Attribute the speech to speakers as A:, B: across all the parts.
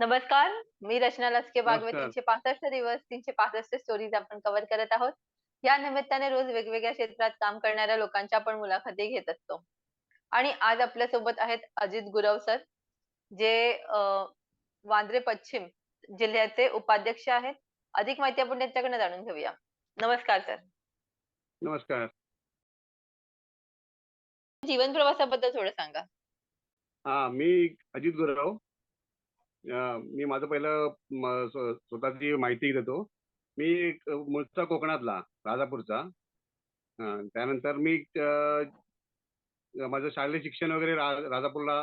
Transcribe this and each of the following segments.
A: नमस्कार, मी रचना लचके बागवे
B: नमस्कार.
A: 365 दिवस 365 स्टोरीज आपण कव्हर करत आहोत. या निमित्ताने रोज वेगवेगळ्या क्षेत्रात काम करणाऱ्या लोकांच्या आपण मुलाखती घेत असतो. आणि आज आपल्यासोबत आहेत अजित गुरव सर, जे अ, वांद्रे पश्चिम जिल्ह्याचे उपाध्यक्ष आहेत. अधिक माहिती आपण त्यांच्याकडनं जाणून घेऊया. नमस्कार सर.
B: नमस्कार.
A: जीवन प्रवासाबद्दल थोडं सांगा.
B: हां, मी अजित गुरव. मी माझं पहिलं स्वतःची माहिती देतो. मी मूळचा कोकणातला, राजापूरचा. त्यानंतर मी माझं शालेय शिक्षण वगैरे राजापूरला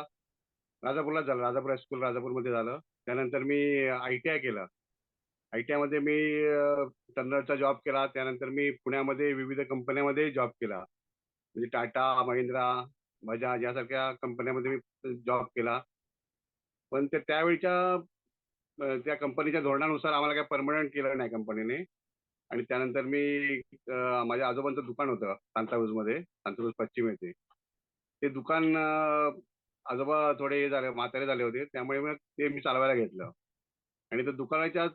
B: राजापूरला झालं. राजापूर हायस्कूल राजापूरमध्ये झालं. त्यानंतर मी आय-टी-आय केलं. आय-टी-आयमध्ये मी अ, जॉब केला. त्यानंतर मी पुण्यामध्ये विविध कंपन्यामध्ये जॉब केला. म्हणजे टाटा, महिंद्रा, बजाज यासारख्या कंपन्यामध्ये मी जॉब केला. पण ते त्यावेळच्या त्या कंपनीच्या धोरणानुसार आम्हाला काही परमनंट केलं नाही कंपनीने आणि त्यानंतर मी माझ्या आजोबांचं दुकान होतं सांताक्रूजमध्ये, सांताक्रूज पश्चिम येथे. ते दुकान आजोबा थोडे हे झाले, म्हातारे झाले होते. त्यामुळे मग ते मी चालवायला घेतलं आणि त्या दुकानाच्याच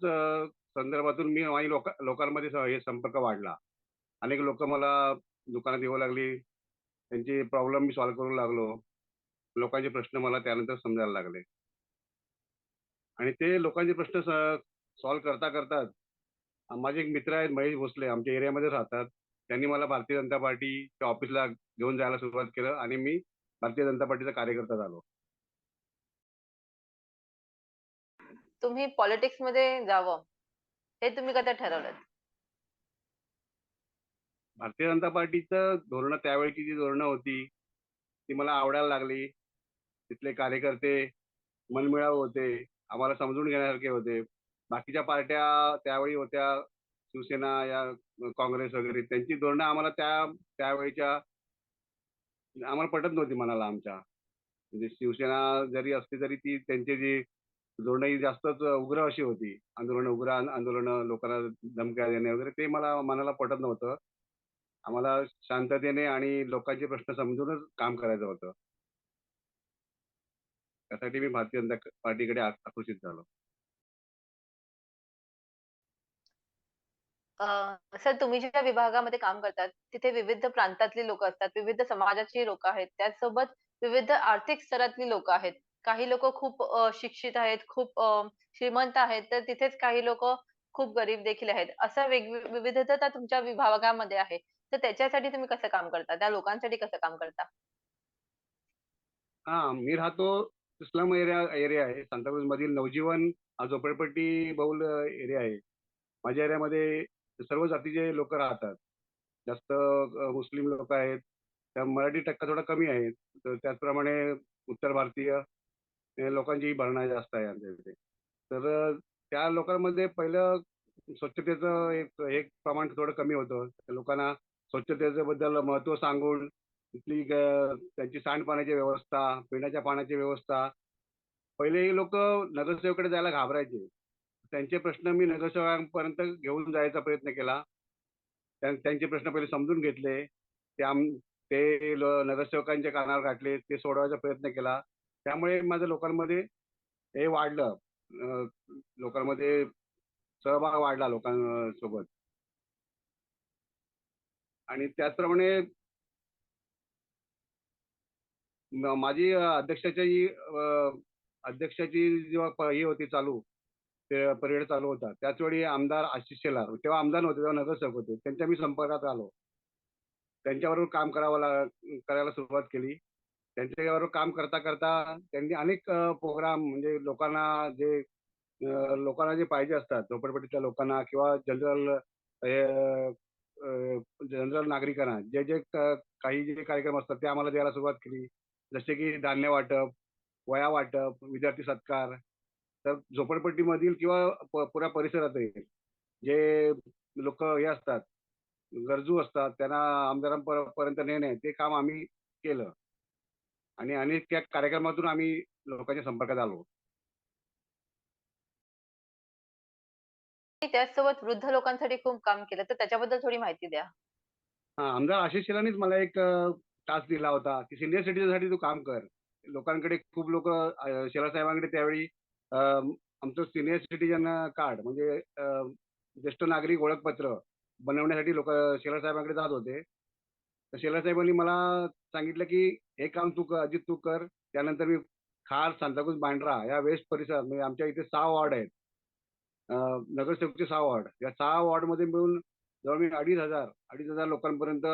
B: संदर्भातून मी माझी लोक लोकांमध्ये हे संपर्क वाढला. अनेक लोक मला दुकानात येऊ लागली. त्यांचे प्रॉब्लेम मी सॉल्व्ह करू लागलो. लोकांचे प्रश्न मला त्यानंतर समजायला लागले. आणि ते लोकांचे प्रश्न सॉल्व्ह करता करताच अ, माझे एक मित्र आहेत महेश भोसले आमच्या एरियामध्ये राहतात. त्यांनी मला भारतीय जनता पार्टीच्या ऑफिसला घेऊन जायला सुरुवात केलं आणि मी भारतीय जनता पार्टीचा कार्यकर्ता झालो.
A: तुम्ही पॉलिटिक्समध्ये जावं, हे तुम्ही कधी ठरवलंत?
B: भारतीय जनता पार्टीचं धोरणं त्यावेळची जी धोरणं होती, ती मला आवडायला लागली. तिथले कार्यकर्ते मनमिळावू होते. आम्हाला समजून घेण्यासारखे होते. बाकीच्या पार्ट्या त्यावेळी होत्या, शिवसेना या काँग्रेस वगैरे त्यांची धोरणं आम्हाला त्या त्यावेळीच्या आम्हाला पटत नव्हती मनाला आमच्या. म्हणजे शिवसेना जरी असली तरी ती त्यांची जी धोरणं ही जास्तच उग्र अशी होती. आंदोलन उग्र आंदोलनं, लोकांना धमक्या देणे वगैरे ते मला मनाला पटत नव्हतं. आम्हाला शांततेने आणि लोकांचे प्रश्न समजूनच काम करायचं होतं. त्यासाठी मी भारतीय जनता पार्टीकडे आकर्षित झालो.
A: अ, सर तुम्ही ज्या विभागामध्ये काम करतात, तिथे विविध प्रांतातली लोकं असतात, विविध समाजाची लोकं आहेत. त्याचसोबत विविध आर्थिक स्तरातली लोकं आहेत. काही लोकं खूप शिक्षित आहेत, खूप श्रीमंत आहेत, तर तिथेच काही लोकं खूप गरीब देखील आहेत. असं वेग विविधता तुमच्या विभागामध्ये आहे. तर त्याच्यासाठी तुम्ही कसं काम करता? त्या लोकांसाठी कसं काम करता?
B: हां, मी राहतो स्लम एरिया एरिया आहे. सांताक्रूजमधील नवजीवन हा झोपडपट्टी बहुल एरिया आहे. माझ्या एरियामध्ये सर्व जातीचे लोक राहतात. जास्त मुस्लिम लोक आहेत. त्या मराठी टक्का थोडा कमी आहे. तर त्याचप्रमाणे उत्तर भारतीय लोकांची भरणा जास्त आहे आमच्या इथे. तर त्या लोकांमध्ये पहिलं स्वच्छतेचं एक एक प्रमाण थोडं कमी होतं. लोकांना स्वच्छतेचं बद्दल महत्त्व सांगून तिथली त्यांची सांडपाण्याची व्यवस्था, पिण्याच्या पाण्याची व्यवस्था पहिले हे लोक नगरसेवकडे जायला घाबरायचे. त्यांचे प्रश्न मी नगरसेवकांपर्यंत घेऊन जायचा प्रयत्न केला. त्यांचे प्रश्न पहिले समजून घेतले. ते आम ते नगरसेवकांच्या कानावर घातले. ते सोडवायचा प्रयत्न केला. त्यामुळे माझं लोकांमध्ये हे वाढलं. लोकांमध्ये सहभाग वाढला लोकांसोबत. आणि त्याचप्रमाणे माझी अध्यक्षाची अध्यक्षाची जेव्हा हे होती चालू, ते पिरियड चालू होता. त्याचवेळी आमदार आशिष शेलार तेव्हा आमदार नव्हते, तेव्हा नगरसेवक होते. त्यांच्या मी संपर्कात आलो. त्यांच्याबरोबर काम करावं ला करायला सुरुवात केली. त्यांच्याबरोबर काम करता, करता त्यांनी अनेक प्रोग्राम म्हणजे लोकांना जे लोकांना जे पाहिजे असतात, झोपडपट्टीच्या लोकांना किंवा जनरल जनरल नागरिकांना जे, जे काही जे कार्यक्रम असतात ते आम्हाला द्यायला सुरुवात केली. जसे की धान्य वाटप, वह्या वाटप, विद्यार्थी सत्कार. तर झोपडपट्टीमधील किंवा पुऱ्या परिसरातही जे लोकं हे असतात, गरजू असतात, त्यांना आमदारांपर पर्यंत नेणे ते काम आम्ही केलं. आणि अनेक त्या कार्यक्रमातून आम्ही लोकांच्या संपर्कात आलो.
A: त्याचसोबत वृद्ध लोकांसाठी खूप काम केलं, तर त्याच्याबद्दल थोडी माहिती द्या.
B: हां, आमदार आशिष शेलारनीच मला एक टास्क दिला होता, की सिनियर सिटीजनसाठी तू काम कर. लोकांकडे खूप लोक अ, साहेबांकडे त्यावेळी आमचं सिनियर सिटीजन कार्ड म्हणजे ज्येष्ठ नागरिक ओळखपत्र बनवण्यासाठी लोक शेला साहेबांकडे जात होते. तर शेलार साहेबांनी मला सांगितलं की हे काम तू कर अजित तू कर. त्यानंतर मी खार सांताक्रूज बांड्रा या वेस्ट परिसरात म्हणजे आमच्या इथे सहा वॉर्ड आहेत. नगरसेवकचे सहा वॉर्ड. या सहा वॉर्डमध्ये मिळून जवळ मी अडीच हजार अडीच हजार लोकांपर्यंत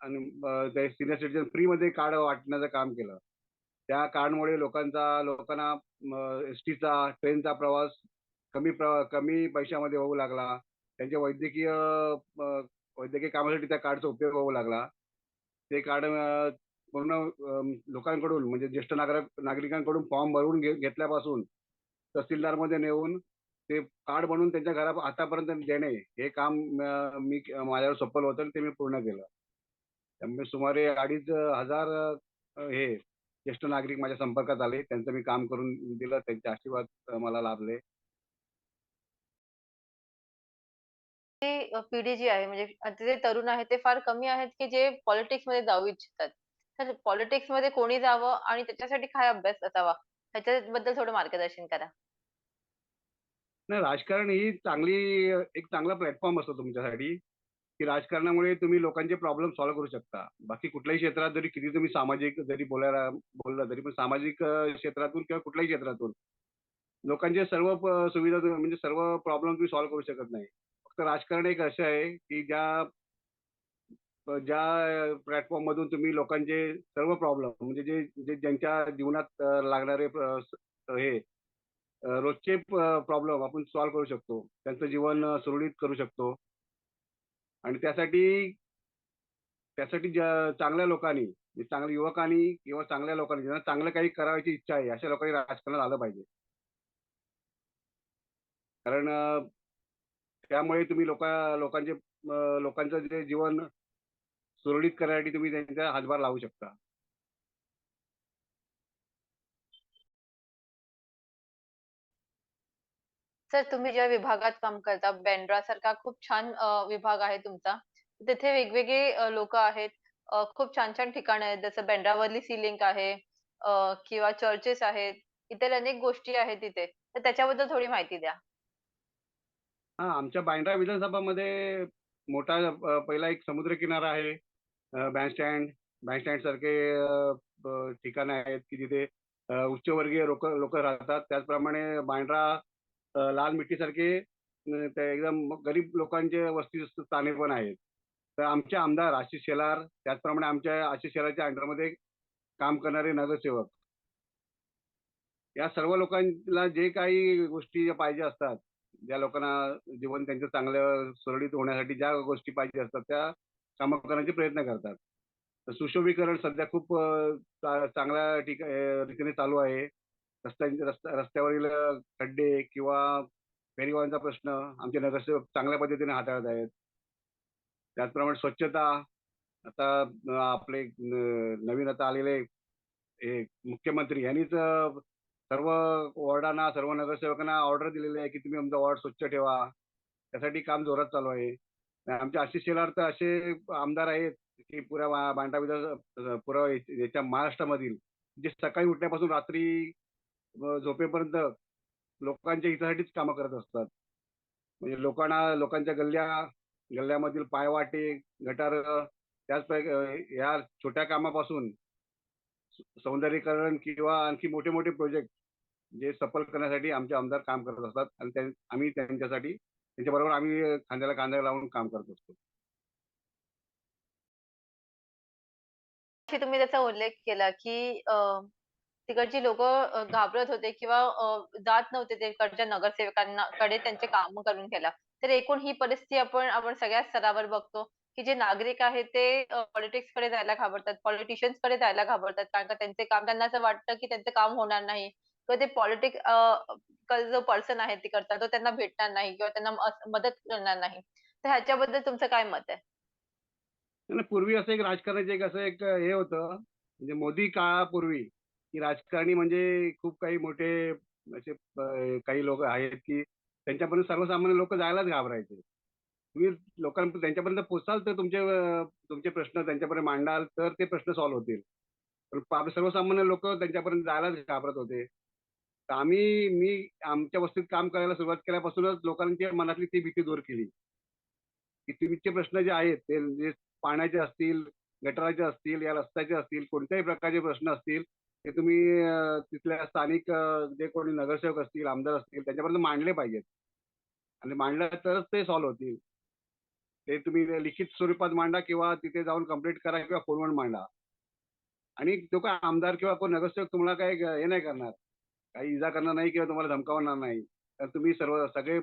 B: आणि ते सिनियर सिटीजन फ्रीमध्ये कार्ड वाटण्याचं काम केलं. त्या कार्डमुळे लोकांचा लोकांना एसटीचा ट्रेनचा प्रवास कमी कमी पैशामध्ये होऊ लागला. त्यांच्या वैद्यकीय वैद्यकीय कामासाठी त्या कार्डचा उपयोग होऊ लागला. ते कार्ड पूर्ण लोकांकडून म्हणजे ज्येष्ठ नागरिक नागरिकांकडून फॉर्म भरून घेतल्यापासून तहसीलदारमध्ये नेऊन ते कार्ड बनवून त्यांच्या घरा हातापर्यंत देणे हे काम मी माझ्यावर सोपवलं होतं आणि ते मी पूर्ण केलं. त्यामुळे सुमारे अडीच हजार हे ज्येष्ठ नागरिक माझ्या संपर्कात आले त्यांचं मी काम करून दिलं त्यांचे आशीर्वाद मला लाभले
A: पिढी जी आहे म्हणजे जे तरुण आहेत ते फार कमी आहेत की जे पॉलिटिक्समध्ये जाऊ इच्छितात. तर पॉलिटिक्समध्ये कोणी जावं आणि त्याच्यासाठी काय अभ्यास असावा? ह्याच्याबद्दल थोडं मार्गदर्शन करा.
B: नाही राजकारण ही चांगली एक चांगला प्लॅटफॉर्म असतो तुमच्यासाठी की राजकारणामुळे तुम्ही लोकांचे प्रॉब्लेम सॉल्व्ह करू शकता. बाकी कुठल्याही क्षेत्रात जरी किती तुम्ही सामाजिक जरी बोलायला बोलला तरी पण सामाजिक क्षेत्रातून किंवा कुठल्याही क्षेत्रातून लोकांचे सर्व सुविधा म्हणजे सर्व प्रॉब्लेम तुम्ही सॉल्व्ह करू शकत नाही. फक्त राजकारण एक असं आहे की ज्या ज्या प्लॅटफॉर्म मधून तुम्ही लोकांचे सर्व प्रॉब्लेम म्हणजे जे जे ज्यांच्या जीवनात लागणारे हे रोजचे प्रॉब्लेम आपण सॉल्व्ह करू शकतो. त्यांचं जीवन सुरळीत करू शकतो. आणि त्यासाठी त्यासाठी ज्या- चांगल्या लोकांनी चांगल्या युवकांनी किंवा चांगल्या लोकांनी ज्यांना चांगलं काही करायची इच्छा आहे अशा लोकांनी राजकारणात आलं पाहिजे. कारण त्यामुळे तुम्ही लोक लोकांचे लोकांचं जे जीवन सुरळीत करण्यासाठी तुम्ही त्यांचा हातभार लावू शकता.
A: सर तुम्ही ज्या विभागात काम करता बँड्रा सारखा खूप छान अ, विभाग आहे तुमचा. तिथे वेगवेगळे लोक आहेत. अ, खूप छान छान ठिकाणं आहेत जसं बँड्रावरली सी लिंक आहे अ, किंवा चर्चेस आहेत. इतर अनेक गोष्टी आहेत तिथे. तर त्याच्याबद्दल थोडी माहिती द्या.
B: हा आमच्या बांद्रा विधानसभामध्ये मोठा अ, पहिला एक समुद्र किनारा आहे बँडस्टँड बँडस्टँड सारखे अ, ठिकाणं आहेत की जिथे अ, उच्चवर्गीय लोक लोक राहतात त्याचप्रमाणे बांद्रा लाल मिठीसारखे एकदम गरीब लोकांचे वस्ती स्थाने पण आहेत. तर आमचे आमदार आशिष शेलार त्याचप्रमाणे आमच्या आशिष शेलारच्या अंडरमध्ये काम करणारे नगरसेवक. या सर्व लोकांना जे काही गोष्टी पाहिजे असतात ज्या लोकांना जीवन त्यांचं चांगलं सुरळीत होण्यासाठी ज्या गोष्टी पाहिजे असतात त्या कामं करण्याचे प्रयत्न करतात. सुशोभीकरण सध्या खूप चांगल्या ठिका रीतीने चालू आहे. रस्त्या रस्त्यावरील खड्डे किंवा फेरीवाल्यांचा प्रश्न आमचे नगरसेवक चांगल्या पद्धतीने हाताळत आहेत. त्याचप्रमाणे स्वच्छता आता आपले नवीन आता आलेले हे मुख्यमंत्री यांनीच सर्व वॉर्डांना सर्व नगरसेवकांना ऑर्डर दिलेली आहे की तुम्ही आमचा वॉर्ड स्वच्छ ठेवा. त्यासाठी काम जोरात चालू आहे. आमच्या आमचे आशिष असे आमदार आहेत की पुऱ्या बांडा बांधा विधान पुरा याच्या महाराष्ट्रामधील जे सकाळी उठल्यापासून रात्री झोपेपर्यंत लोकांच्या हितासाठीच कामं करत असतात. म्हणजे लोकांना लोकांच्या गल्ल्या गल्ल्यामधील पायवाटे गटार त्याच या छोट्या कामापासून सौंदर्यीकरण किंवा आणखी मोठे मोठे प्रोजेक्ट जे सफल करण्यासाठी आमचे आमदार काम करत असतात आणि आम्ही त्यांच्यासाठी त्यांच्याबरोबर आम्ही खांद्याला कांदा लावून काम करत असतो.
A: तुम्ही त्याचा उल्लेख केला की तिकडची लोक घाबरत होते किंवा अ, जात नव्हते तिकडच्या नगरसेवकांना कडे त्यांचे काम करून घ्यायला. तर एकूण ही परिस्थिती आपण आपण सगळ्या स्तरावर बघतो, की जे नागरिक आहेत ते अ, पॉलिटिक्सकडे जायला घाबरतात, पॉलिटिशियन्सकडे जायला घाबरतात. कारण का त्यांचे काम त्यांना असं वाटतं, की त्यांचं काम होणार नाही किंवा ते पॉलिटिक जो पर्सन आहे तिकडचा तो त्यांना भेटणार नाही किंवा त्यांना मदत करणार नाही. तर ह्याच्याबद्दल तुमचं काय मत आहे?
B: पूर्वी असं एक राजकारणाचे एक असं एक हे होतं म्हणजे मोदी काळापूर्वी की राजकारणी म्हणजे खूप काही मोठे असे काही लोक आहेत की त्यांच्यापर्यंत सर्वसामान्य लोक जायलाच घाबरायचे. तुम्ही लोकांपर्यंत त्यांच्यापर्यंत पोचाल तर तुमचे तुमचे प्रश्न त्यांच्यापर्यंत मांडाल तर ते प्रश्न सॉल्व्ह होतील. पण सर्वसामान्य लोक त्यांच्यापर्यंत जायलाच घाबरत होते. तर आम्ही मी आमच्या वस्तीत काम करायला सुरुवात केल्यापासूनच लोकांच्या मनातली ती भीती दूर केली. की तुमचे प्रश्न जे आहेत ते जे पाण्याचे असतील गटाराचे असतील या रस्त्याचे असतील कोणत्याही प्रकारचे प्रश्न असतील ते तुम्ही तिथल्या स्थानिक जे कोणी नगरसेवक असतील आमदार असतील त्यांच्यापर्यंत मांडले पाहिजेत. आणि मांडलं तरच ते सॉल्व्ह होतील. ते तुम्ही लिखित स्वरूपात मांडा किंवा तिथे जाऊन कंप्लीट करा किंवा फोनवर मांडा. आणि तो काय आमदार किंवा कोण नगरसेवक तुम्हाला काय हे नाही करणार. काही इजा करणार नाही किंवा तुम्हाला धमकावणार नाही. तर तुम्ही सर्व सगळे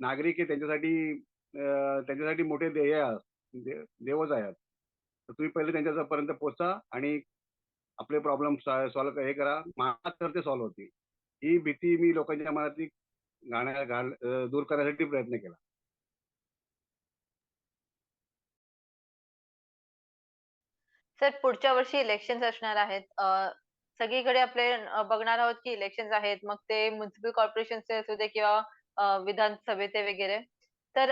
B: नागरिक हे त्यांच्यासाठी त्यांच्यासाठी मोठे ध्येय आहे, म्हणजे देवच आहेत. तर तुम्ही पहिले त्यांच्यापर्यंत पोहोचा आणि आपले प्रॉब्लेम सॉल्व्ह हे करा मात्र तर ते सॉल्व्ह होतील ही भीती मी लोकांच्या मनातली घाण्या घाल दूर करण्यासाठी प्रयत्न केला
A: सर पुढच्या वर्षी इलेक्शन असणार आहेत. सगळीकडे आपले बघणार आहोत की इलेक्शन्स आहेत. मग ते म्युन्सिपल कॉर्पोरेशनचे असू दे किंवा विधानसभेचे वगैरे. तर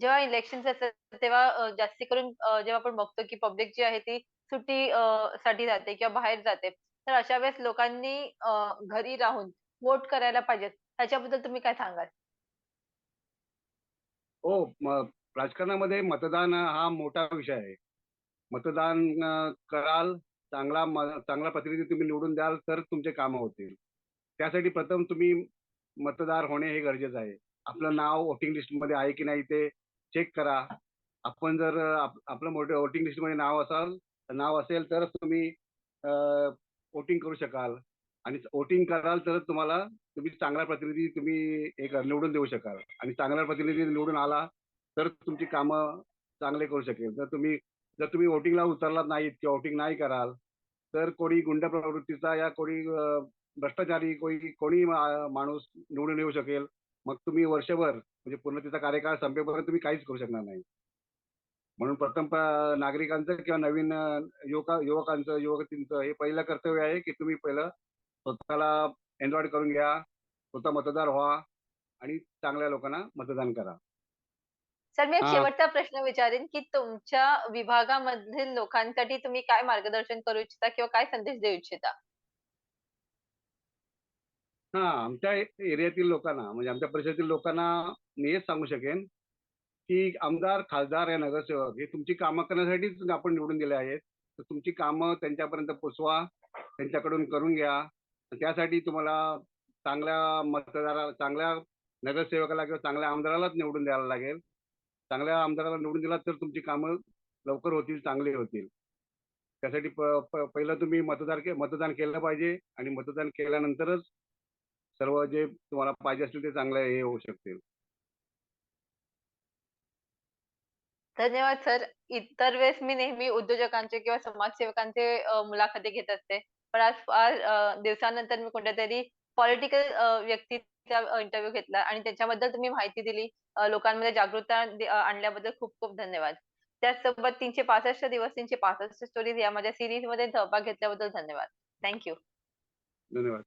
A: जेव्हा इलेक्शन्स असतात तेव्हा जास्ती करून जेव्हा आपण बघतो की पब्लिक जी आहे ती सुट्टी अ, साठी जाते किंवा बाहेर जाते. तर अशा वेळेस लोकांनी अ, घरी राहून वोट करायला पाहिजेत. ह्याच्याबद्दल तुम्ही काय सांगाल?
B: हो राजकारणामध्ये मतदान हा मोठा विषय आहे मतदान कराल चांगला म- चांगला प्रतिनिधी तुम्ही निवडून द्याल तर तुमचे कामं होतील त्यासाठी प्रथम तुम्ही मतदार होणे हे गरजेचं आहे आपलं नाव वोटिंग लिस्टमध्ये आहे की नाही ते चेक करा आपण जर आप- आपलं मोठं वोटिंग लिस्टमध्ये नाव असाल नाव असेल तरच तुम्ही वोटिंग करू शकाल. आणि वोटिंग कराल तर तुम्हाला तुम्ही चांगला प्रतिनिधी तुम्ही एक निवडून देऊ शकाल. आणि चांगला प्रतिनिधी निवडून आला तर तुमची कामं चांगले करू शकेल. जर तुम्ही जर तुम्ही वोटिंगला उतरलात नाहीत किंवा वोटिंग नाही कराल तर कोणी गुंड प्रवृत्तीचा या कोणी भ्रष्टाचारी कोणी कोणी माणूस निवडून येऊ शकेल. मग तुम्ही वर्षभर म्हणजे पूर्ण तिचा कार्यकाळ संपेपर्यंत तुम्ही काहीच करू शकणार नाही. म्हणून प्रथम प- नागरिकांचं किंवा नवीन युवका युवकांचं युवतींचं हे पहिलं कर्तव्य आहे की तुम्ही पहिलं स्वतःला एन्जॉय करून घ्या स्वतः मतदार व्हा आणि चांगल्या लोकांना मतदान करा
A: सर मी एक. शेवटचा प्रश्न विचारेन की तुमच्या विभागामधील लोकांसाठी तुम्ही काय मार्गदर्शन करू इच्छिता किंवा काय संदेश देऊ इच्छिता?
B: हा आमच्या एरियातील लोकांना म्हणजे आमच्या परिसरातील लोकांना मी हेच सांगू शकेन की आमदार खासदार या नगरसेवक हे तुमची कामं करण्यासाठीच आपण निवडून दिले आहेत. तर तुमची कामं त्यांच्यापर्यंत पोचवा त्यांच्याकडून करून घ्या. त्यासाठी तुम्हाला चांगल्या मतदाराला चांगल्या नगरसेवकाला किंवा चांगल्या आमदारालाच निवडून द्यायला लागेल. चांगल्या आमदाराला निवडून दिला तर तुमची कामं लवकर होतील चांगली होतील. त्यासाठी पहिलं तुम्ही मतदार के मतदान केलं पाहिजे आणि मतदान केल्यानंतरच सर्व जे तुम्हाला पाहिजे असतील ते चांगले हे होऊ शकतील.
A: धन्यवाद सर. इतर वेळेस मी नेहमी उद्योजकांचे किंवा समाजसेवकांचे अ, मुलाखती घेत असते. पण आज फार अ, दिवसानंतर मी कोणत्यातरी पॉलिटिकल व्यक्तीचा इंटरव्ह्यू घेतला आणि त्याच्याबद्दल तुम्ही माहिती दिली. अ, लोकांमध्ये जागरूकता दे- अ, आणल्याबद्दल खूप खूप धन्यवाद. त्याचसोबत 365 दिवस 365 स्टोरीज या माझ्या सीरीजमध्ये सहभाग घेतल्याबद्दल धन्यवाद. Thank you.
B: धन्यवाद